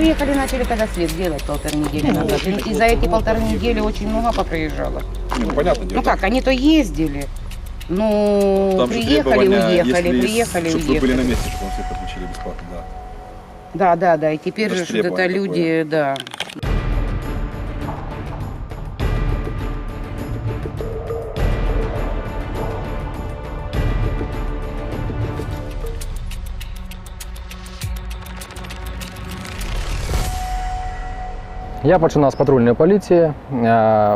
приехали, начали когда свет делать полторы недели назад. И, за эти полторы недели очень много поприезжало. Не, ну, понятно. Ну как, они-то ездили. Ну, Там приехали, уехали, если- приехали, Чтобы вы были на уехали. месте, чтобы вам свет подключили бесплатно, да. Да, да, да. И теперь Это же что-то люди, да. Я починав з патрульної поліції, е,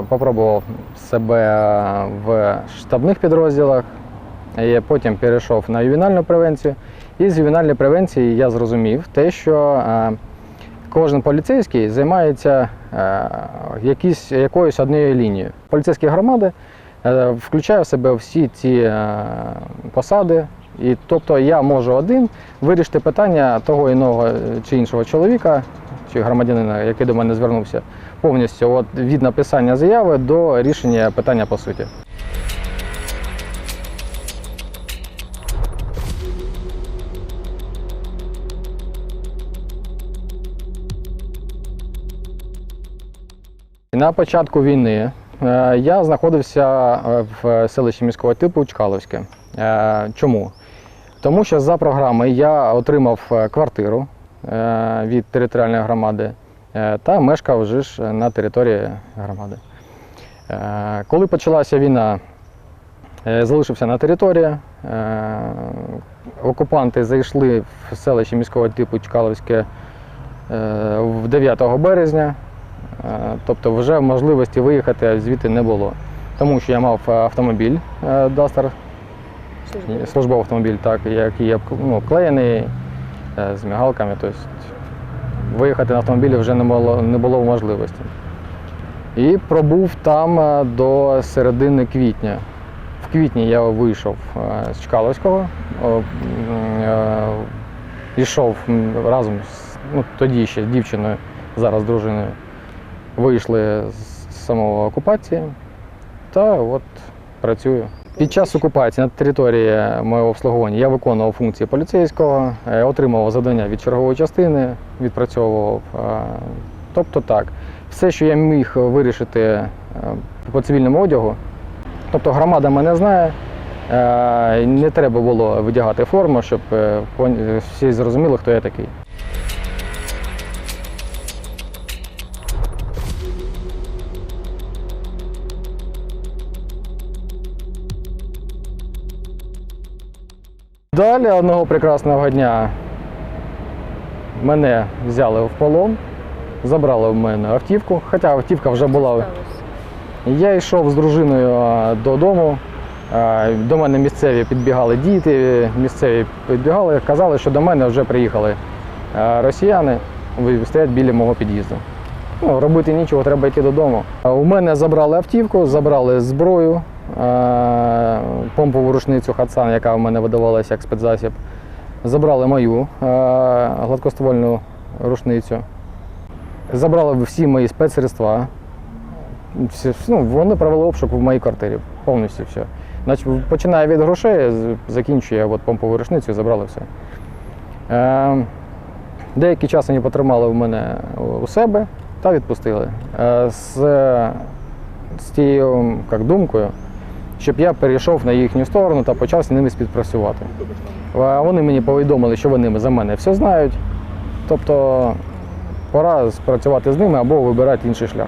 попробував себе в штабних підрозділах, потім перейшов на ювенальну превенцію. І з ювенальної превенції я зрозумів те, що е, кожен поліцейський займається е, якісь, якоюсь однією лінією. Поліцейські громади е, включає в себе всі ці е, посади. І тобто я можу один вирішити питання того іного е, чи іншого чоловіка чи громадянина, який до мене звернувся, повністю от від написання заяви до рішення питання по суті. На початку війни е, я знаходився е, в селищі міського типу Чкаловське. Е, Чому? Тому що за програми я отримав квартиру від територіальної громади е, та мешкав вже ж на території громади. Е, Коли почалася війна, е, залишився на території. е, Окупанти зайшли в селище міського типу Чкаловське е, 9 березня. Е, Тобто вже можливості виїхати звідти не було. Тому що я мав е, автомобіль е, Duster, службовий автомобіль, так, який обк- ну, обклеєний е, з мігалками. Тобто виїхати на автомобілі вже не було, не було можливості. І пробув там е, до середини квітня. В квітні я вийшов е, з Чкаловського, е, йшов разом з ну, тоді ще з дівчиною, зараз дружиною. Вийшли з самого окупації та от працюю. Під час окупації на території моєго обслуговування я виконував функції поліцейського, е, отримував завдання від чергової частини, відпрацьовував. е, Тобто так, все, що я міг вирішити е, по цивільному одягу, тобто громада мене знає, не треба було видягати форму, щоб всі зрозуміли, хто я такий. Далі одного прекрасного дня мене взяли в полон, забрали в мене автівку, хоча автівка вже була. Я йшов з дружиною додому. До мене місцеві підбігали діти, місцеві підбігали, казали, що до мене вже приїхали росіяни, стоять біля мого під'їзду. Ну, робити нічого, треба йти додому. У мене забрали автівку, забрали зброю, помпову рушницю Хатсан, яка в мене видавалася як спецзасіб. Забрали мою е, гладкоствольну рушницю. Забрали всі мої спецсредства. Ну, вони провели обшук в моїй квартирі. Повністю все. Значить, починає від грошей, закінчує от помпову рушницю, забрали все. Е, Деякий час вони потримали в мене у себе та відпустили. Е, З, з тією як, думкою, щоб я перейшов на їхню сторону та почав з ними співпрацювати. Вони мені повідомили, що вони за мене все знають. Тобто пора спрацювати з ними або вибирати інший шлях.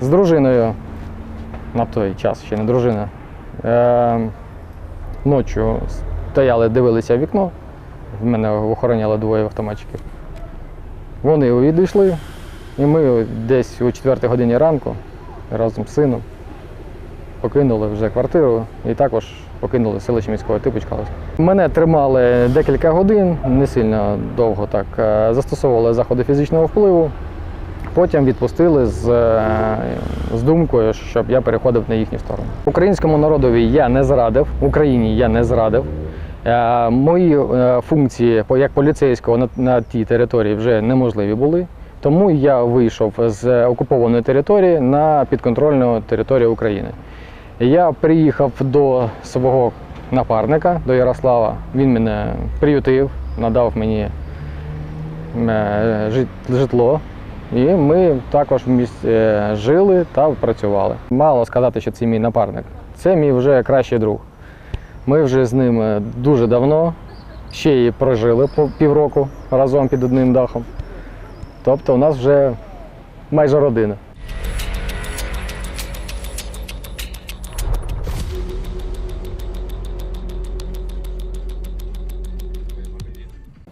З дружиною на той час ще не дружина. Е, ночі стояли, дивилися в вікно. В мене охороняли двоє автоматчиків. Вони відійшли, і ми десь о 4 годині ранку разом з сином покинули вже квартиру і також покинули селище міського типу Чкаловське. Мене тримали декілька годин, не сильно довго так. е, Застосовували заходи фізичного впливу, потім відпустили з, е, з думкою, щоб я переходив на їхню сторону. Українському народові я не зрадив, Україні я не зрадив. Е, Мої функції як поліцейського на, на тій території вже неможливі були. Тому я вийшов з окупованої території на підконтрольну територію України. Я приїхав до свого напарника, до Ярослава. Він мене приютив, надав мені е, житло. І ми також е, жили та працювали. Мало сказати, що це мій напарник. Це мій вже кращий друг. Ми вже з ним е, дуже давно, ще і прожили півроку разом під одним дахом. Тобто у нас вже майже родина.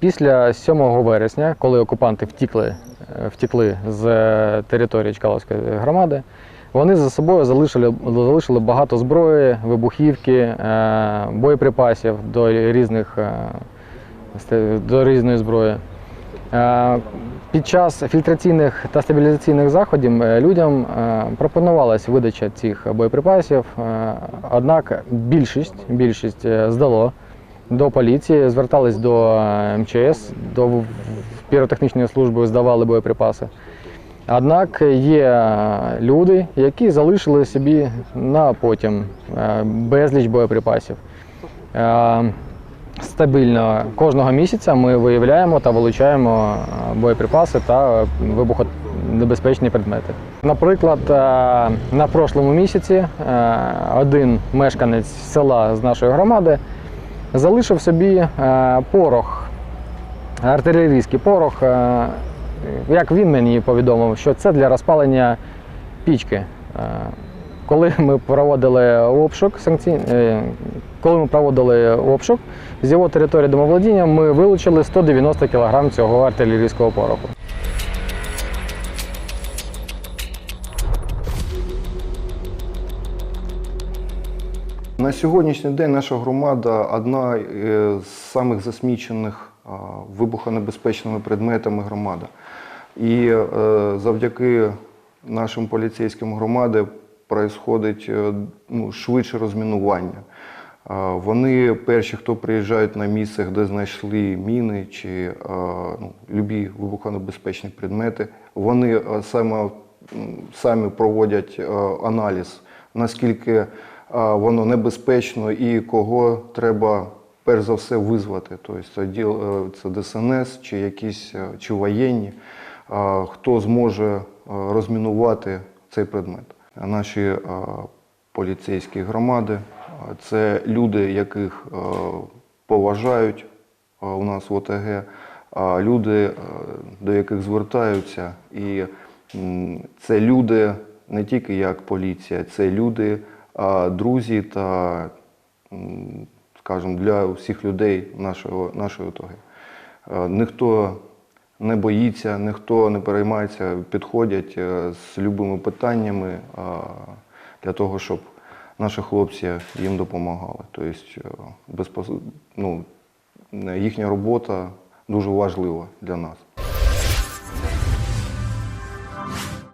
Після 7 вересня, коли окупанти втікли, е, втікли з е, території Чкаловської громади, вони за собою залишили, залишили багато зброї, вибухівки, е, боєприпасів до різних до різної зброї. Під час фільтраційних та стабілізаційних заходів людям пропонувалася видача цих боєприпасів, однак більшість, більшість здало до поліції, звертались до е, МЧС, до піротехнічної служби, здавали боєприпаси. Однак є е, люди, які залишили собі на потім е, безліч боєприпасів. Стабільно кожного місяця ми виявляємо та вилучаємо боєприпаси та вибухонебезпечні предмети. Наприклад, на прошлому місяці один мешканець села з нашої громади залишив собі е, порох, артилерійський порох. е, Як він мені повідомив, що це для розпалення пічки. Е, Коли ми проводили обшук, санкцій... коли ми проводили обшук з його території домоволодіння, ми вилучили 190 кг цього артилерійського пороху. На сьогоднішній день наша громада одна е, з самих засмічених вибухонебезпечними предметами громада. І е, завдяки нашим поліцейським громади происходить е, ну, швидше розмінування. Вони перші, хто приїжджають на місце, де знайшли міни чи ну, любі вибухонебезпечні предмети, вони саме, самі проводять аналіз, наскільки воно небезпечно і кого треба перш за все визвати. Тобто це, е, це ДСНС чи якісь е, чи воєнні, хто зможе е, розмінувати цей предмет. Наші е, поліцейські громади е, це люди, яких е, поважають е, у нас в ОТГ, люди, е, до яких звертаються. І це люди не тільки як поліція, це люди, друзі та, скажімо, для всіх людей нашого, нашої ОТГ. Е, Ніхто не боїться, ніхто не переймається, підходять е, з любими питаннями для того, щоб наші хлопці їм допомагали. Тобто е, ну, їхня робота дуже важлива для нас.